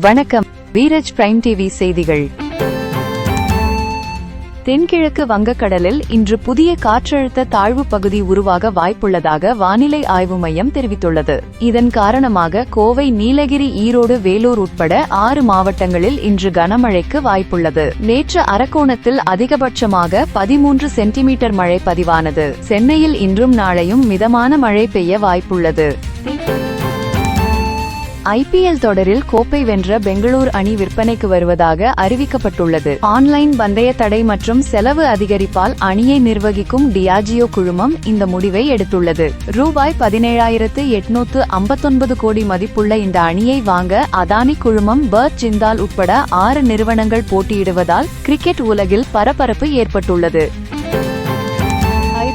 வணக்கம். வீரஜ் prime TV செய்திகள். தென்கிழக்கு வங்கக்கடலில் இன்று புதிய காற்றழுத்த தாழ்வு பகுதி உருவாக வாய்ப்புள்ளதாக வானிலை ஆய்வு மையம் தெரிவித்துள்ளது. இதன் காரணமாக கோவை நீலகிரி ஈரோடு வேலூர் உட்பட ஆறு மாவட்டங்களில் இன்று கனமழைக்கு வாய்ப்புள்ளது. நேற்று அரக்கோணத்தில் அதிகபட்சமாக பதிமூன்று சென்டிமீட்டர் மழை பதிவானது. சென்னையில் இன்றும் நாளையும் மிதமான மழை பெய்ய வாய்ப்புள்ளது. ஐபிஎல் தொடரில் கோப்பை வென்ற பெங்களூர் அணி விற்பனைக்கு வருவதாக அறிவிக்கப்பட்டுள்ளது. ஆன்லைன் பந்தய தடை மற்றும் செலவு அதிகரிப்பால் அணியை நிர்வகிக்கும் டியாஜியோ குழுமம் இந்த முடிவை எடுத்துள்ளது. ரூபாய் பதினேழாயிரத்து எட்நூத்து ஐம்பத்தொன்பது கோடி மதிப்புள்ள இந்த அணியை வாங்க அதானி குழுமம் பர்த் ஜிந்தால் உட்பட ஆறு நிறுவனங்கள் போட்டியிடுவதால் கிரிக்கெட் உலகில் பரபரப்பு ஏற்பட்டுள்ளது.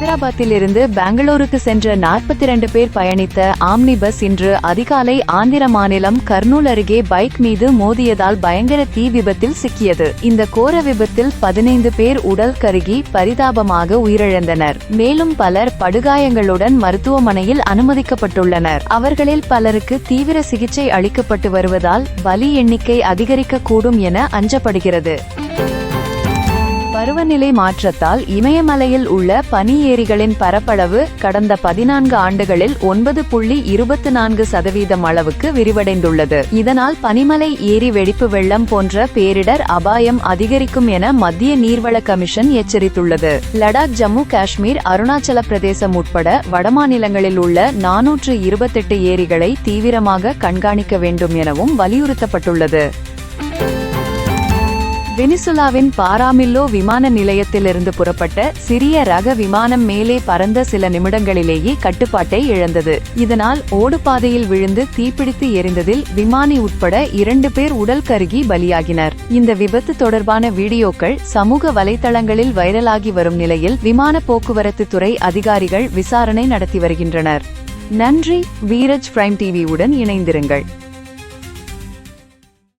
ஹைதராபாத்திலிருந்து பெங்களூருக்கு சென்ற நாற்பத்தி இரண்டு பேர் பயணித்த ஆம்னி பஸ் இன்று அதிகாலை ஆந்திர மாநிலம் கர்னூல் அருகே பைக் மீது மோதியதால் பயங்கர தீ விபத்தில் சிக்கியது. இந்த கோர விபத்தில் பதினைந்து பேர் உடல் கருகி பரிதாபமாக உயிரிழந்தனர். மேலும் பலர் படுகாயங்களுடன் மருத்துவமனையில் அனுமதிக்கப்பட்டுள்ளனர். அவர்களில் பலருக்கு தீவிர சிகிச்சை அளிக்கப்பட்டு வருவதால் பலி எண்ணிக்கை அதிகரிக்கக்கூடும் என அஞ்சப்படுகிறது. பருவநிலை மாற்றத்தால் இமயமலையில் உள்ள பனி ஏரிகளின் பரப்பளவு கடந்த பதினான்கு ஆண்டுகளில் ஒன்பது புள்ளி இருபத்தி நான்கு சதவீதம் அளவுக்கு விரிவடைந்துள்ளது. இதனால் பனிமலை ஏரி வெடிப்பு வெள்ளம் போன்ற பேரிடர் அபாயம் அதிகரிக்கும் என மத்திய நீர்வள கமிஷன் எச்சரித்துள்ளது. லடாக் ஜம்மு காஷ்மீர் அருணாச்சல பிரதேசம் உட்பட வடமாநிலங்களில் உள்ள நானூற்று இருபத்தெட்டு ஏரிகளை தீவிரமாக கண்காணிக்க வேண்டும் எனவும் வலியுறுத்தப்பட்டுள்ளது. வெனிசுலாவின் பாராமில்லோ விமான நிலையத்திலிருந்து புறப்பட்ட சிறிய ரக விமானம் மேலே பறந்த சில நிமிடங்களிலேயே கட்டுப்பாட்டை இழந்தது. இதனால் ஓடுபாதையில் விழுந்து தீப்பிடித்து எரிந்ததில் விமானி உட்பட இரண்டு பேர் உடல் கருகி பலியாகினர். இந்த விபத்து தொடர்பான வீடியோக்கள் சமூக வலைதளங்களில் வைரலாகி வரும் நிலையில் விமான போக்குவரத்து துறை அதிகாரிகள் விசாரணை நடத்தி வருகின்றனர். நன்றி வீரஜ் பிரைம் டிவியுடன் இணைந்திருங்கள்.